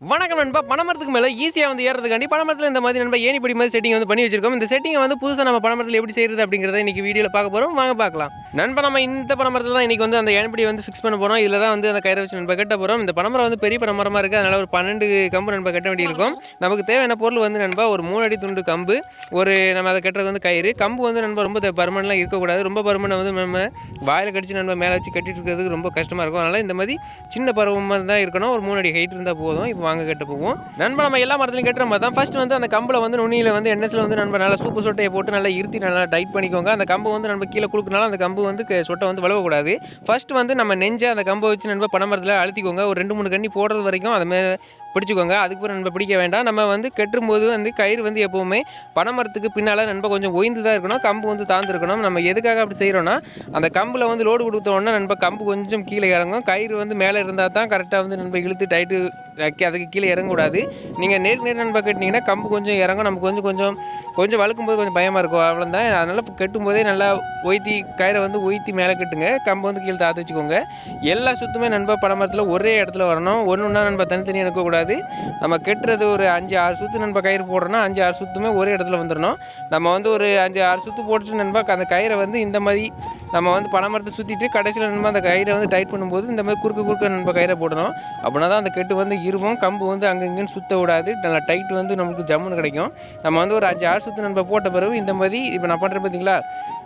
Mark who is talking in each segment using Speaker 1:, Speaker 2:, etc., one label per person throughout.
Speaker 1: வணக்கம் நண்பா. பணமரத்துக்கு மேலே ஈஸியாக வந்து ஏறதுக்காண்டி பணமரத்தில் இந்த மாதிரி நண்பா ஏணிப்படி மாதிரி செட்டிங் வந்து பண்ணி வச்சிருக்கோம். இந்த செட்டிங்கை வந்து புதுசாக நம்ம பணமரத்தில் எப்படி செய்கிறது அப்படிங்கிறத இன்றைக்கி வீடியோவில் பார்க்க போகிறோம் வாங்க பார்க்கலாம். நண்பா நம்ம இந்த பணமரத்தில் தான் இன்னைக்கு வந்து அந்த ஏணிப்படி வந்து ஃபிக்ஸ் பண்ண போகிறோம் இதில் தான் வந்து அந்த கயிறை வச்சு நண்பா கட்ட போகிறோம் இந்த பணமரம் வந்து பெரிய பணமரமாக இருக்குது அதனால் ஒரு பன்னெண்டு கம்பு நண்பா கட்ட வேண்டியிருக்கும். நமக்கு தேவையான பொருள் வந்து நண்பா ஒரு மூணு அடி துண்டு கம்பு ஒரு நம்ம அதை கட்டுறது வந்து கயிறு. கம்பு வந்து நண்பா ரொம்ப பருமனெலாம் இருக்கக்கூடாது. ரொம்ப பருமனை வந்து நம்ம வாயில் கடிச்சு நண்பா மேலே வச்சு கட்டிட்டு இருக்கிறதுக்கு ரொம்ப கஷ்டமாக இருக்கும். அதனால் இந்த மாதிரி சின்ன பருவமாக தான் இருக்கணும். ஒரு மூணு அடி ஹைட் இருந்தால் போதும். இப்போ வாங்க கட்ட போவோம். நண்பா நம்ம எல்லா மரத்துலையும் கட்டுற மாதிரி தான். ஃபர்ஸ்ட் வந்து அந்த கம்பில் வந்து நுனியில் வந்து எண்ணெயில் வந்து நண்பா நல்லா சூப்பு சொட்டையை போட்டு நல்லா இருத்தி நல்லா டைட் பண்ணிக்கோங்க. அந்த கம்பு வந்து நம்ம கீழே கொடுக்கறனால அந்த கம்பு வந்து சொட்டை வந்து வளவக்கூடாது. ஃபர்ஸ்ட் வந்து நம்ம நெஞ்சை அந்த கம்பை வச்சு நண்பர் பனை மரத்தில் அழுத்திக்கோங்க. ஒரு ரெண்டு மூணு கண்ணி போடுறது வரைக்கும் அதை பிடிச்சிக்கோங்க. அதுக்கு பிறகு நம்ம பிடிக்க வேண்டாம். நம்ம வந்து கட்டும்போது வந்து கயிறு வந்து எப்போவுமே பனைமரத்துக்கு பின்னால் நண்பை கொஞ்சம் ஒய்ந்து தான் இருக்கணும். கம்பு வந்து தாழ்ந்து இருக்கணும் நம்ம எதுக்காக அப்படி செய்கிறோன்னா அந்த கம்பில் வந்து லோடு கொடுத்த உடனே கம்பு கொஞ்சம் கீழே இறங்கும். கயிறு வந்து மேலே இருந்தால் தான் கரெக்டாக வந்து நண்பை இழுத்து டைட்டு அதுக்கு கீழே இறங்கக்கூடாது. நீங்கள் நேருக்கு நேர் நண்பை கட்டினீங்கன்னா கம்பு கொஞ்சம் இறங்கும். நமக்கு கொஞ்சம் கொஞ்சம் கொஞ்சம் வளர்க்கும்போது கொஞ்சம் பயமாக இருக்கும். அவ்வளோதான் அதனால் இப்போ கட்டும்போதே நல்லா ஒய்த்தி கயிறை வந்து ஒய்த்தி மேலே கட்டுங்க. கம்பு வந்து கீழே தாத்து வச்சுக்கோங்க. எல்லா சுத்துமே நண்பா பனைமரத்தில் ஒரே இடத்துல வரணும். ஒன்று ஒன்றா நண்பா தனித்தனியாக இருக்கக்கூடாது நம்ம கட்டுறது ஒரு அஞ்சு ஆறு சுற்று நண்பா கயிறு போடுறோன்னா அஞ்சு ஆறு சுற்றுமே ஒரே இடத்துல வந்துடணும் நம்ம வந்து ஒரு அஞ்சு ஆறு சுற்று போட்டுட்டு நண்பா அந்த கயிறை வந்து இந்த மாதிரி நம்ம வந்து பனைமரத்தை சுற்றிட்டு கடைசியில் நம்ம அந்த கயிறை வந்து டைட் பண்ணும்போது இந்த மாதிரி குறுக்க குறுக்க நம்ம கயிறை போடணும். அப்படின்னா தான் அந்த கெட்டு வந்து இருவும் கம்பு வந்து அங்கே இங்கேன்னு விடாது. நல்லா டைட் வந்து நமக்கு ஜம்முன்னு கிடைக்கும். நம்ம வந்து ஒரு அஞ்சு ஆறு சுற்று நம்ம போட்ட பிறகு இந்த மாதிரி இப்போ நான் பண்ணுறேன் பார்த்தீங்களா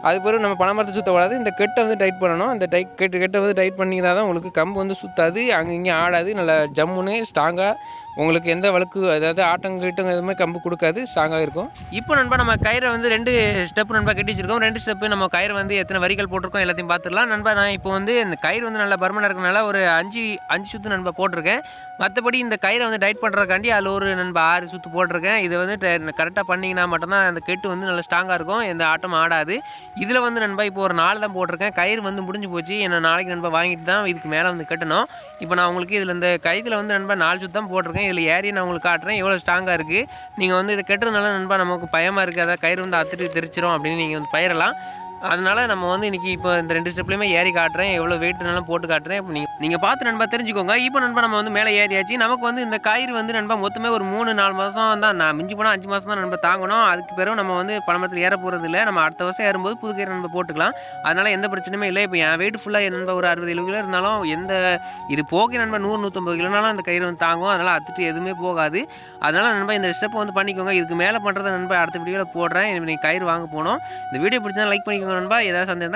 Speaker 1: அது பிறகு நம்ம பனைமரத்தை சுற்ற விடாது. இந்த கெட்டை வந்து டைட் பண்ணணும். அந்த டைட் கெட்டு கெட்டை வந்து டைட் பண்ணிங்கன்னா தான் உங்களுக்கு கம்பு வந்து சுற்றாது அங்கே இங்கே ஆடாது. நல்லா ஜம்முன்னு ஸ்ட்ராங்காக உங்களுக்கு எந்த வழக்கு அதாவது ஆட்டங்கிட்டம் எதுவுமே கம்பு கொடுக்காது ஸ்ட்ராங்காக இருக்கும். இப்போ நண்பா நம்ம கயிறை வந்து ரெண்டு ஸ்டெப் நண்பா கட்டி வச்சிருக்கோம். ரெண்டு ஸ்டெப்பு நம்ம கயிறு வந்து எத்தனை வரிகள் போட்டிருக்கோம் எல்லாத்தையும் பார்த்துடலாம். நண்பா நான் இப்போ வந்து இந்த கயிறு வந்து நல்லா பர்மனாக இருக்கனால ஒரு அஞ்சு அஞ்சு சுற்று நண்பா போட்டிருக்கேன். மற்றபடி இந்த கயிறை வந்து டைட் பண்ணுறதுக்காண்டி அதில் ஒரு நண்பா ஆறு சுற்று போட்டிருக்கேன். இதை வந்து கரெக்டாக பண்ணிங்கன்னா மட்டும்தான் அந்த கெட்டு வந்து நல்லா ஸ்ட்ராங்காக இருக்கும். எந்த ஆட்டம் ஆடாது. இதில் வந்து நண்பா இப்போ ஒரு நாள் தான் போட்டிருக்கேன். கயிறு வந்து முடிஞ்சு போச்சு. என்ன நாளைக்கு நண்பா வாங்கிட்டு தான் இதுக்கு மேலே வந்து கட்டணும். இப்போ நான் உங்களுக்கு இதில் இந்த கயிறில் வந்து நண்பா நாலு சுத்து தான் இதில் ஏறி நான் உங்களுக்கு காட்டுறேன். எவ்வளோ ஸ்ட்ராங்காக இருக்குது நீங்கள் வந்து இதை கட்டுறதுனால நண்பா நமக்கு பயமாக இருக்குது அதாவது கயிறு வந்து அத்துட்டு தெரிச்சிரும் அப்படின்னு நீங்கள் வந்து பயிரலாம். அதனால் நம்ம வந்து இன்றைக்கி இப்போ இந்த ரெண்டு ஸ்டெப்லையுமே ஏறி காட்டுறேன். எவ்வளோ வெயிட்னாலும் போட்டு காட்டுறேன். இப்போ நீங்கள் நீங்கள் பார்த்து நண்பா தெரிஞ்சுக்கோங்க. இப்போ நண்பா நம்ம வந்து மேலே ஏறியாச்சு. நமக்கு வந்து இந்த கயிறு வந்து நண்பா மொத்தமே ஒரு மூணு நாலு மாதம் தான். நான் மிஞ்சி போனால் அஞ்சு மாதம் தான் நண்பா தாங்கணும். அதுக்கு பிறகு நம்ம வந்து பணமரத்தில் ஏற போகிறது இல்லை. நம்ம அடுத்த வருஷம் ஏறும்போது புது கயிறு நண்பா போட்டுக்கலாம். அதனால் எந்த பிரச்சனையுமே இல்லை. இப்போ என் வெயிட் ஃபுல்லாக நண்பா ஒரு அறுபது எழுபது கிலோ இருந்தாலும் எந்த இது போக நண்பா நூறு நூற்றம்பது கிலோனாலும் அந்த கயிறு வந்து தாங்கும். அதனால் அத்துட்டு எதுவுமே போகாது. அதனால் நண்பா இந்த ஸ்டெப் வந்து பண்ணிக்கோங்க. இதுக்கு மேலே பண்ணுறத நண்பா அடுத்த வீடியோவில் போடுறேன். நீங்கள் கயிறு வாங்க போனோம் இந்த வீடியோ பிடிச்சா லைக் பண்ணிக்கோங்க நண்பா. ஏதாவது சந்தேகம்